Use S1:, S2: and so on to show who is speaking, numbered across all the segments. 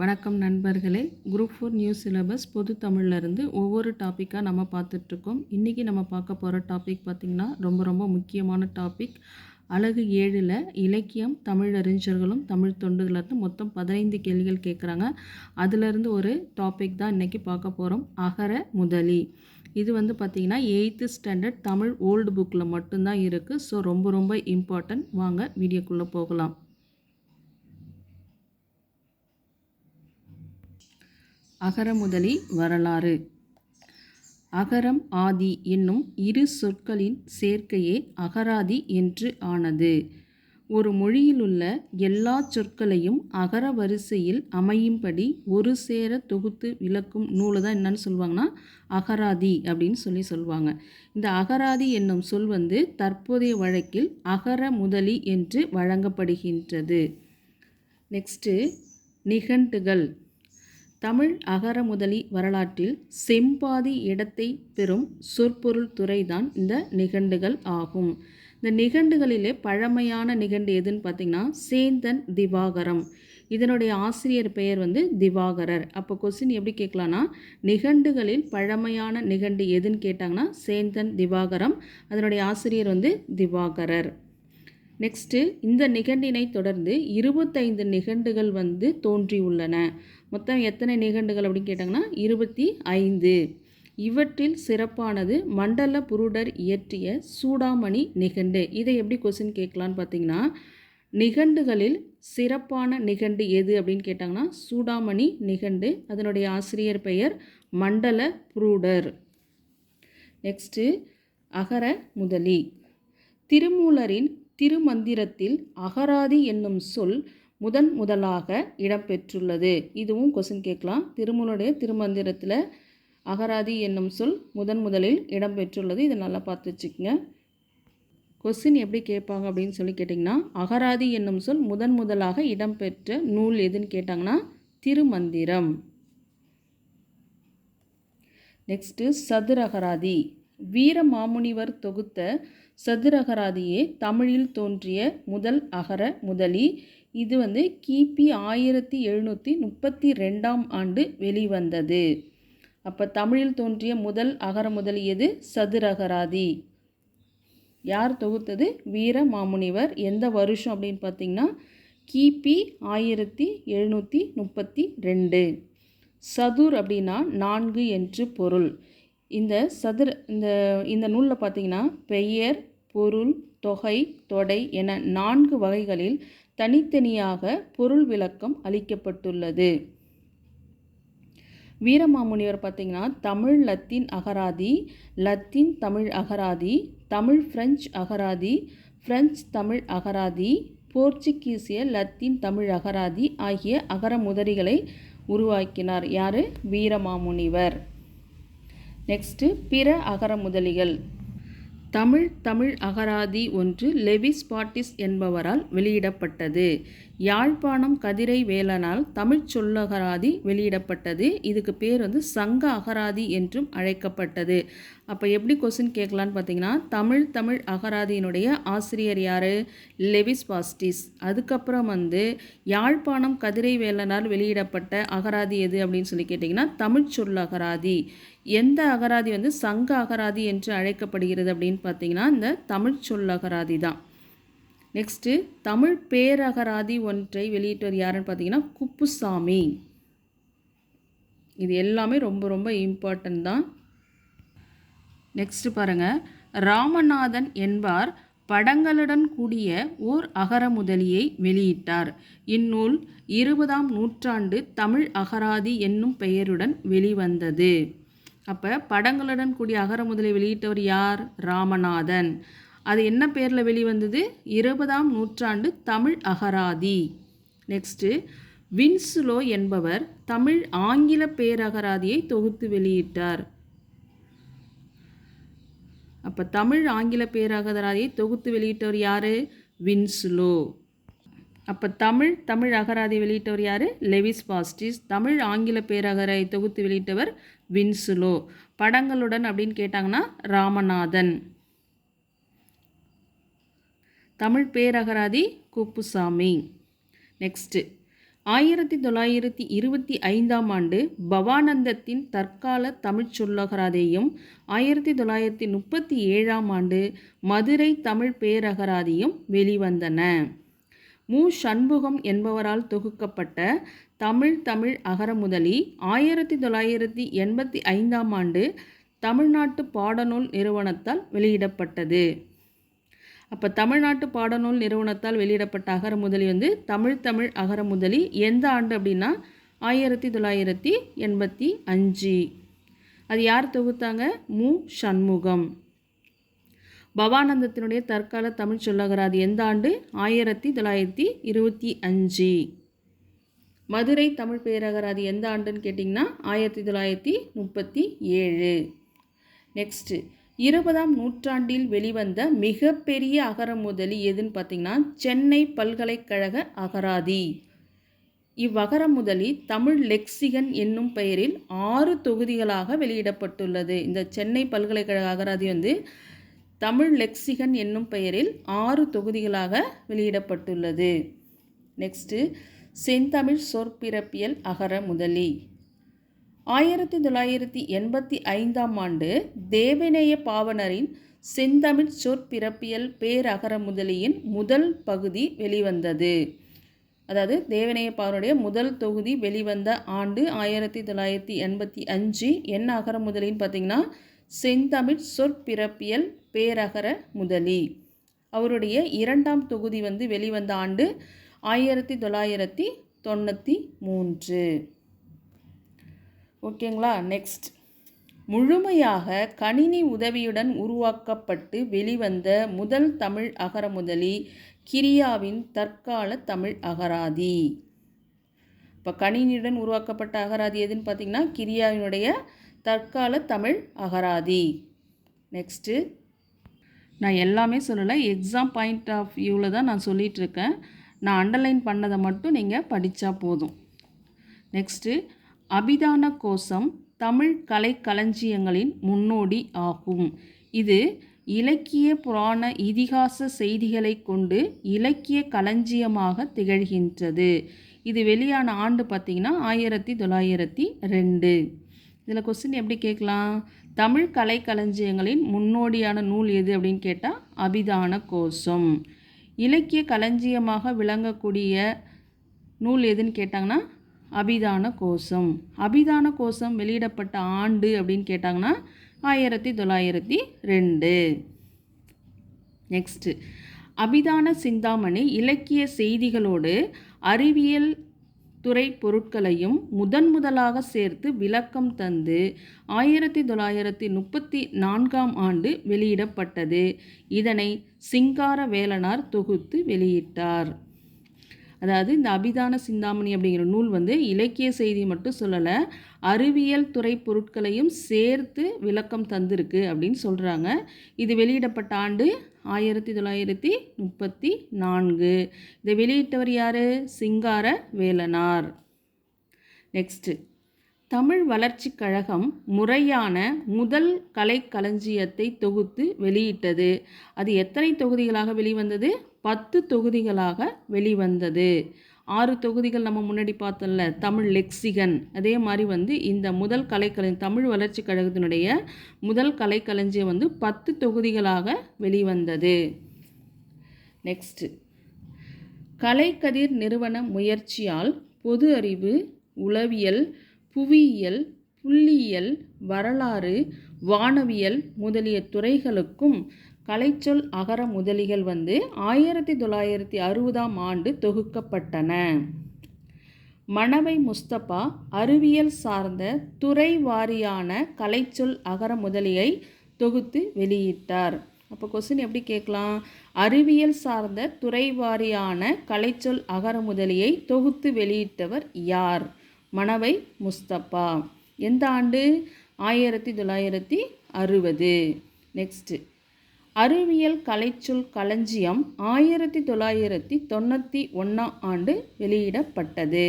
S1: வணக்கம் நண்பர்களே. Group four news syllabus பொது தமிழ்லேருந்து ஒவ்வொரு டாப்பிக்காக நம்ம பார்த்துட்ருக்கோம். இன்றைக்கி நம்ம பார்க்க போகிற டாபிக் பார்த்திங்கன்னா ரொம்ப ரொம்ப முக்கியமான டாபிக் அழகு ஏழில் இலக்கியம் தமிழறிஞர்களும் தமிழ் தொண்டுகளிருந்து மொத்தம் பதினைந்து கேள்விகள் கேட்குறாங்க அதிலிருந்து ஒரு டாபிக் தான் இன்றைக்கி பார்க்க போகிறோம் அகர முதலி. இது வந்து பார்த்திங்கன்னா எயித்து ஸ்டாண்டர்ட் தமிழ் ஓல்டு புக்கில் மட்டும்தான் இருக்குது ஸோ ரொம்ப ரொம்ப இம்பார்ட்டன்ட் வாங்க வீடியோக்குள்ளே போகலாம். அகரமுதலி வரலாறு. அகரம் ஆதி என்னும் இரு சொற்களின் சேர்க்கையே அகராதி என்று ஆனது. ஒரு மொழியிலுள்ள எல்லா சொற்களையும் அகர வரிசையில் அமையும்படி ஒரு சேர தொகுத்து விளக்கும் நூலை தான் என்னன்னு சொல்லுவாங்கன்னா அகராதி அப்படின்னு சொல்லி சொல்லுவாங்க. இந்த அகராதி என்னும் சொல் வந்து தற்போதைய வழக்கில் அகர முதலி என்று வழங்கப்படுகின்றது. நெக்ஸ்ட்டு நிகண்டுகள். தமிழ் அகர முதலி வரலாற்றில் செம்பாதி இடத்தை பெறும் சொற்பொருள் துறைதான் இந்த நிகண்டுகள் ஆகும். இந்த நிகண்டுகளிலே பழமையான நிகண்டு எதுன்னு பார்த்திங்கன்னா சேந்தன் திவாகரம். இதனுடைய ஆசிரியர் பெயர் வந்து திவாகரர். அப்போ கொஸ்டின் எப்படி கேட்கலான்னா நிகண்டுகளில் பழமையான நிகண்டு எதுன்னு கேட்டாங்கன்னா சேந்தன் திவாகரம். அதனுடைய ஆசிரியர் வந்து திவாகரர். நெக்ஸ்ட்டு இந்த நிகண்டினை தொடர்ந்து இருபத்தைந்து நிகண்டுகள் வந்து தோன்றியுள்ளன. மொத்தம் எத்தனை நிகண்டுகள் அப்படின்னு கேட்டாங்கன்னா இருபத்தி ஐந்து. இவற்றில் சிறப்பானது மண்டல புருடர் இயற்றிய சூடாமணி நிகண்டு. இதை எப்படி கொஸ்டின் கேட்கலான்னு பார்த்தீங்கன்னா நிகண்டுகளில் சிறப்பான நிகண்டு எது அப்படின்னு கேட்டாங்கன்னா சூடாமணி நிகண்டு. அதனுடைய ஆசிரியர் பெயர் மண்டல புரூடர். நெக்ஸ்ட்டு அகர முதலி. திருமூலரின் திருமந்திரத்தில் அகராதி என்னும் சொல் முதன் முதலாக இடம்பெற்றுள்ளது. இதுவும் கொஸ்டின் கேட்கலாம். திருமூலுடைய திருமந்திரத்தில் அகராதி என்னும் சொல் முதன் முதலில் இடம்பெற்றுள்ளது. இதை நல்லா பார்த்து வச்சுக்கோங்க. கொஸ்டின் எப்படி கேட்பாங்க அப்படின்னு சொல்லி கேட்டிங்கன்னா அகராதி என்னும் சொல் முதன் முதலாக இடம்பெற்ற நூல் எதுன்னு கேட்டாங்கன்னா திருமந்திரம். நெக்ஸ்ட்டு சதுரகராதி வீரமாமுனிவர் தொகுத்த சதுரகராதியே தமிழில் தோன்றிய முதல் அகர முதலி. இது வந்து கிபி ஆயிரத்தி எழுநூற்றி முப்பத்தி ரெண்டாம் ஆண்டு வெளிவந்தது. அப்போ தமிழில் தோன்றிய முதல் அகர முதலியது சதுரகராதி. யார் தொகுத்தது? வீர மாமுனிவர். எந்த வருஷம் அப்படின்னு பார்த்தீங்கன்னா கிபி ஆயிரத்தி எழுநூற்றி முப்பத்தி ரெண்டு. சதுர் அப்படின்னா நான்கு என்று பொருள். இந்த சதுர இந்த இந்த நூலில் பார்த்தீங்கன்னா பெயர் பொருள் தொகை தொடை என நான்கு வகைகளில் தனித்தனியாக பொருள் விளக்கம் அளிக்கப்பட்டுள்ளது. வீரமாமுனிவர் பார்த்திங்கன்னா தமிழ் லத்தீன் அகராதி லத்தீன் தமிழ் அகராதி தமிழ் பிரெஞ்சு அகராதி பிரெஞ்சு தமிழ் அகராதி போர்ச்சுகீசிய லத்தீன் தமிழ் அகராதி ஆகிய அகர முதலிகளை உருவாக்கினார். யார்? வீரமாமுனிவர். நெக்ஸ்ட்டு பிற அகர முதலிகள். தமிழ் தமிழ் அகராதி ஒன்று லெவிஸ் பாட்டிஸ் என்பவரால் வெளியிடப்பட்டது. யாழ்ப்பாணம் கதிரை வேலனால் தமிழ் சொல்லகராதி வெளியிடப்பட்டது. இதுக்கு பேர் வந்து சங்க அகராதி என்றும் அழைக்கப்பட்டது. அப்போ எப்படி கொஸ்டின் கேட்கலான்னு பார்த்தீங்கன்னா தமிழ் தமிழ் அகராதியினுடைய ஆசிரியர் யார்? லெவிஸ் பாஸ்டிஸ். அதுக்கப்புறம் வந்து யாழ்ப்பாணம் கதிரை வேலனால் வெளியிடப்பட்ட அகராதி எது அப்படின்னு சொல்லி கேட்டிங்கன்னா தமிழ் சொல்லகராதி. எந்த அகராதி வந்து சங்க அகராதி என்று அழைக்கப்படுகிறது அப்படின்னு பார்த்தீங்கன்னா இந்த தமிழ் சொல்லகராதி தான். நெக்ஸ்ட்டு தமிழ் பேரகராதி ஒன்றை வெளியிட்டவர் யாருன்னு பார்த்தீங்கன்னா குப்புசாமி. இது எல்லாமே ரொம்ப ரொம்ப இம்பார்ட்டன்ட் தான். நெக்ஸ்ட்டு பாருங்கள் ராமநாதன் என்பார் படங்களுடன் கூடிய ஓர் அகர முதலியை வெளியிட்டார். இந்நூல் இருபதாம் நூற்றாண்டு தமிழ் அகராதி என்னும் பெயருடன் வெளிவந்தது. அப்போ படங்களுடன் கூடிய அகர முதலை வெளியிட்டவர் யார்? ராமநாதன். அது என்ன பேரில் வெளிவந்தது? இருபதாம் நூற்றாண்டு தமிழ் அகராதி. நெக்ஸ்ட்டு வின்சுலோ என்பவர் தமிழ் ஆங்கில பேரகராதியை தொகுத்து வெளியிட்டார். அப்போ தமிழ் ஆங்கில பேரகராதியை தொகுத்து வெளியிட்டவர் யார்? வின்சுலோ. அப்போ தமிழ் தமிழ் அகராதி வெளியிட்டவர் யார்? லெவிஸ் பாஸ்டிஸ். தமிழ் ஆங்கில பேரகரை தொகுத்து வெளியிட்டவர் வின்சுலோ. படங்களுடன் அப்படின்னு கேட்டாங்கன்னா ராமநாதன். தமிழ் பேரகராதி குப்புசாமி. நெக்ஸ்ட்டு ஆயிரத்தி தொள்ளாயிரத்தி இருபத்தி ஐந்தாம் ஆண்டு பவானந்தத்தின் தற்கால தமிழ்ச் சொல்லகராதியும் ஆயிரத்தி தொள்ளாயிரத்தி முப்பத்தி ஏழாம் ஆண்டு மதுரை தமிழ் பேரகராதியும் வெளிவந்தன. மு. சண்முகம் என்பவரால் தொகுக்கப்பட்ட தமிழ் தமிழ் அகரமுதலி ஆயிரத்தி தொள்ளாயிரத்தி எண்பத்தி ஐந்தாம் ஆண்டு தமிழ்நாட்டு பாடநூல் நிறுவனத்தால் வெளியிடப்பட்டது. அப்போ தமிழ்நாட்டு பாடநூல் நிறுவனத்தால் வெளியிடப்பட்ட அகரமுதலி வந்து தமிழ் தமிழ் அகரமுதலி எந்த ஆண்டு அப்படின்னா ஆயிரத்தி தொள்ளாயிரத்தி எண்பத்தி அஞ்சு. அது யார் தொகுத்தாங்க? மு. சண்முகம். பவானந்தத்தினுடைய தற்கால தமிழ் சொல்லகராது எந்த ஆண்டு? ஆயிரத்தி தொள்ளாயிரத்தி இருபத்தி அஞ்சு. மதுரை தமிழ் பேரகராது எந்த ஆண்டுன்னு கேட்டிங்கன்னா ஆயிரத்தி தொள்ளாயிரத்தி முப்பத்தி ஏழு. நெக்ஸ்ட்டு இருபதாம் நூற்றாண்டில் வெளிவந்த மிகப்பெரிய அகரமுதலி எதுன்னு பார்த்தீங்கன்னா சென்னை பல்கலைக்கழக அகராதி. இவ்வகரமுதலி தமிழ் லெக்சிகன் என்னும் பெயரில் ஆறு தொகுதிகளாக வெளியிடப்பட்டுள்ளது. இந்த சென்னை பல்கலைக்கழக அகராதி வந்து தமிழ் லெக்சிகன் என்னும் பெயரில் ஆறு தொகுதிகளாக வெளியிடப்பட்டுள்ளது. நெக்ஸ்ட்டு செந்தமிழ் சொற்பிறப்பியல் அகர முதலி. ஆயிரத்தி தொள்ளாயிரத்தி எண்பத்தி ஐந்தாம் ஆண்டு தேவநேய பாவனரின் செந்தமிழ் சொற்பிறப்பியல் பேரகர முதலியின் முதல் பகுதி வெளிவந்தது. அதாவது தேவநேய பாவனுடைய முதல் தொகுதி வெளிவந்த ஆண்டு ஆயிரத்தி தொள்ளாயிரத்தி எண்பத்தி அஞ்சு என்ன அகர முதலின்னு பார்த்தீங்கன்னா செந்தமிழ் சொற்பிறப்பியல் பேரகர முதலி. அவருடைய இரண்டாம் தொகுதி வந்து வெளிவந்த ஆண்டு ஆயிரத்தி தொள்ளாயிரத்தி தொண்ணூற்றி மூன்று. ஓகேங்களா நெக்ஸ்ட் முழுமையாக கணினி உதவியுடன் உருவாக்கப்பட்டு வெளிவந்த முதல் தமிழ் அகரமுதலி கிரியாவின் தற்கால தமிழ் அகராதி. இப்போ கணினியுடன் உருவாக்கப்பட்ட அகராதி எதுன்னு பார்த்தீங்கன்னா கிரியாவினுடைய தற்கால தமிழ் அகராதி. நெக்ஸ்ட்டு நான் எல்லாமே சொல்லலை. எக்ஸாம் பாயிண்ட் ஆஃப் வியூவில் தான் நான் சொல்லிகிட்டு இருக்கேன் நான் அண்டர்லைன் பண்ணதை மட்டும் நீங்கள் படித்தா போதும். நெக்ஸ்ட்டு அபிதான கோஷம் தமிழ் கலை களஞ்சியங்களின் முன்னோடி ஆகும். இது இலக்கிய புராண இதிகாச செய்திகளை கொண்டு இலக்கிய களஞ்சியமாக திகழ்கின்றது. இது வெளியான ஆண்டு பார்த்திங்கன்னா ஆயிரத்தி தொள்ளாயிரத்தி ரெண்டு. இதில் கொஸ்டின் எப்படி கேட்கலாம்? தமிழ் கலை களஞ்சியங்களின் முன்னோடியான நூல் எது அப்படின்னு கேட்டால் அபிதான கோஷம். இலக்கிய களஞ்சியமாக விளங்கக்கூடிய நூல் எதுன்னு கேட்டாங்கன்னா அபிதான கோஷம். அபிதான கோஷம் வெளியிடப்பட்ட ஆண்டு அப்படின்னு கேட்டாங்கன்னா ஆயிரத்தி தொள்ளாயிரத்தி ரெண்டு. நெக்ஸ்ட்டு அபிதான சிந்தாமணி இலக்கிய செய்திகளோடு அறிவியல் துறை பொருட்களையும் முதன் முதலாக சேர்த்து விளக்கம் தந்து ஆயிரத்தி தொள்ளாயிரத்தி முப்பத்தி நான்காம் ஆண்டு வெளியிடப்பட்டது. இதனை சிங்கார வேலனார் தொகுத்து வெளியிட்டார். அதாவது இந்த அபிதான சிந்தாமணி அப்படிங்கிற நூல் வந்து இலக்கிய செய்தி மட்டும் சொல்லலை அறிவியல் துறை பொருட்களையும் சேர்த்து விளக்கம் தந்திருக்கு அப்படின்னு சொல்கிறாங்க இது வெளியிடப்பட்ட ஆண்டு ஆயிரத்தி தொள்ளாயிரத்தி முப்பத்தி நான்கு. இதை வெளியிட்டவர் யார்? சிங்கார வேலனார். நெக்ஸ்ட்டு தமிழ் வளர்ச்சிக் கழகம் முறையான முதல் கலைக்களஞ்சியத்தை தொகுத்து வெளியிட்டது. அது எத்தனை தொகுதிகளாக வெளிவந்தது? பத்து தொகுதிகளாக வெளிவந்தது. ஆறு தொகுதிகள் நம்ம முன்னாடி பார்த்தோம்ல தமிழ் லெக்சிகன். அதே மாதிரி வந்து இந்த முதல் கலைக்கலை தமிழ் வளர்ச்சி கழகத்தினுடைய முதல் கலைக்களஞ்சியம் வந்து பத்து தொகுதிகளாக வெளிவந்தது. நெக்ஸ்ட்டு கலைக்கதிர் நிறுவன முயற்சியால் பொது அறிவு உளவியல் புவியியல் புள்ளியியல் வரலாறு வானவியல் முதலிய துறைகளுக்கும் கலைச்சொல் அகர முதலிகள் வந்து ஆயிரத்தி தொள்ளாயிரத்தி அறுபதாம் ஆண்டு தொகுக்கப்பட்டன. மணவை முஸ்தபா அறிவியல் சார்ந்த துறை வாரியான கலைச்சொல் அகர முதலியை தொகுத்து வெளியிட்டார். அப்போ கொஸ்டின் எப்படி கேட்கலாம்? அறிவியல் சார்ந்த துறை வாரியான கலைச்சொல் அகர முதலியை தொகுத்து வெளியிட்டவர் யார்? மணவை முஸ்தபா. எந்த ஆண்டு? ஆயிரத்தி தொள்ளாயிரத்தி அறுபது. நெக்ஸ்ட்டு அறிவியல் கலைச்சொல் களஞ்சியம் ஆயிரத்தி தொள்ளாயிரத்தி தொண்ணூற்றி ஒன்றாம் ஆண்டு வெளியிடப்பட்டது.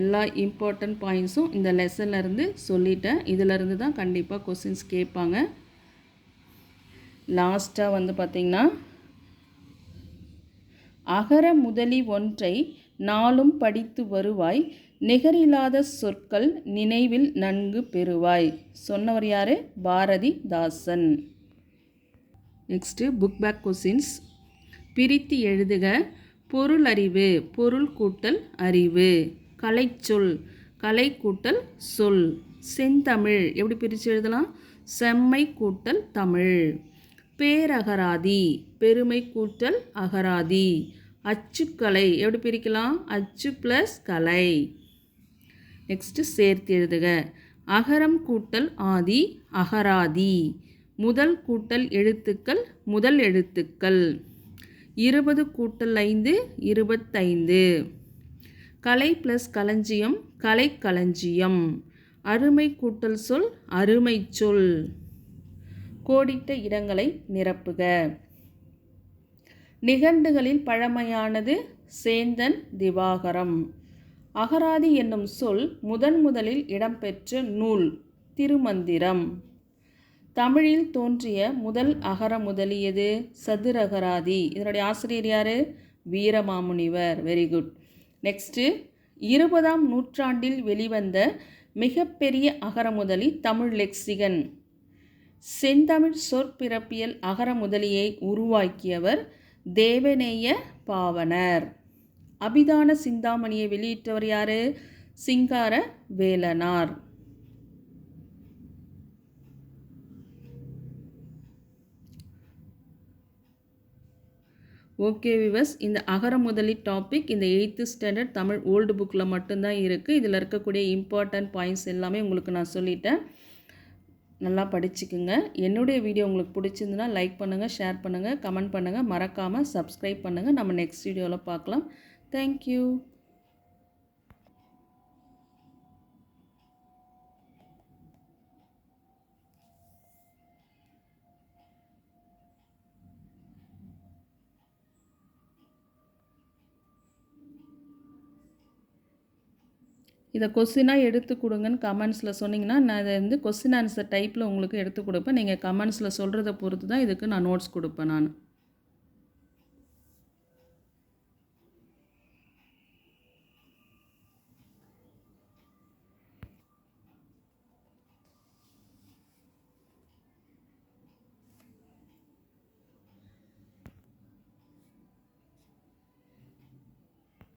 S1: எல்லா இம்பார்ட்டண்ட் பாயிண்ட்ஸும் இந்த லெசன்லேருந்து சொல்லிட்டேன். இதிலிருந்து தான் கண்டிப்பாக கொஸ்டின்ஸ் கேட்பாங்க. லாஸ்ட்டாக வந்து பார்த்திங்கன்னா அகர முதலி ஒன்றை நாளும் படித்து வருவாய். நிகரில்லாத சொற்கள் நினைவில் நன்கு பெறுவாய். சொன்னவர் யார்? Bharathidasan. Next book back questions பிரித்து எழுதுக. பொருள் அறிவு பொருள் கூட்டல் அறிவு. கலைச்சொல் கலை கூட்டல் சொல். செந்தமிழ் எப்படி பிரித்து எழுதலாம்? செம்மை கூட்டல் தமிழ். பேரகராதி பெருமை கூட்டல் அகராதி. அச்சுக்கலை. எப்படி பிரிக்கலாம்? அச்சு ப்ளஸ் கலை. நெக்ஸ்ட்டு சேர்த்து எழுதுக. அகரம் கூட்டல் ஆதி அகராதி. முதல் கூட்டல் எழுத்துக்கள் முதல் எழுத்துக்கள். இருபது கூட்டல் ஐந்து இருபத்தைந்து. கலை ப்ளஸ் களஞ்சியம் கலை களஞ்சியம். அருமை கூட்டல் சொல் அருமை சொல். கோடிட்ட இடங்களை நிரப்புக. நிகண்டுகளில் பழமையானது சேந்தன் திவாகரம். அகராதி என்னும் சொல் முதன் முதலில் இடம்பெற்ற நூல் திருமந்திரம். தமிழில் தோன்றிய முதல் அகர முதலியது சதுரகராதி. இதனுடைய ஆசிரியர் யார்? வீரமாமுனிவர். வெரி குட் நெக்ஸ்ட்டு இருபதாம் நூற்றாண்டில் வெளிவந்த மிகப்பெரிய அகரமுதலி தமிழ் லெக்சிகன். செந்தமிழ் சொற்பிறப்பியல் அகரமுதலியை உருவாக்கியவர் தேவநேய பாவனர். அபிதான சிந்தாமணியை வெளியிட்டவர் யாரு? சிங்கார வேலனார். ஓகே விவஸ் இந்த அகர முதலி டாபிக் இந்த எயித்து ஸ்டாண்டர்ட் தமிழ் ஓல்டு புக்கில் மட்டும்தான் இருக்குது இதில் இருக்கக்கூடிய இம்பார்ட்டன்ட் பாயிண்ட்ஸ் எல்லாமே உங்களுக்கு நான் சொல்லிட்டேன். நல்லா படிச்சுக்குங்க. என்னுடைய வீடியோ உங்களுக்கு பிடிச்சிருந்துன்னா லைக் பண்ணுங்கள் ஷேர் பண்ணுங்கள் கமெண்ட் பண்ணுங்கள் மறக்காமல் சப்ஸ்கிரைப் பண்ணுங்கள் நம்ம நெக்ஸ்ட் வீடியோவில் பார்க்கலாம். தேங்க்யூ இதை கொஸ்டினாக எடுத்து கொடுங்கன்னு கமெண்ட்ஸில் சொன்னிங்கன்னா நான் இதை வந்து கொஸ்டின் ஆன்சர் டைப்பில் உங்களுக்கு எடுத்து கொடுப்பேன். நீங்கள் கமெண்ட்ஸில் சொல்கிறத பொறுத்து தான் இதுக்கு நான் நோட்ஸ் கொடுப்பேன் நான்.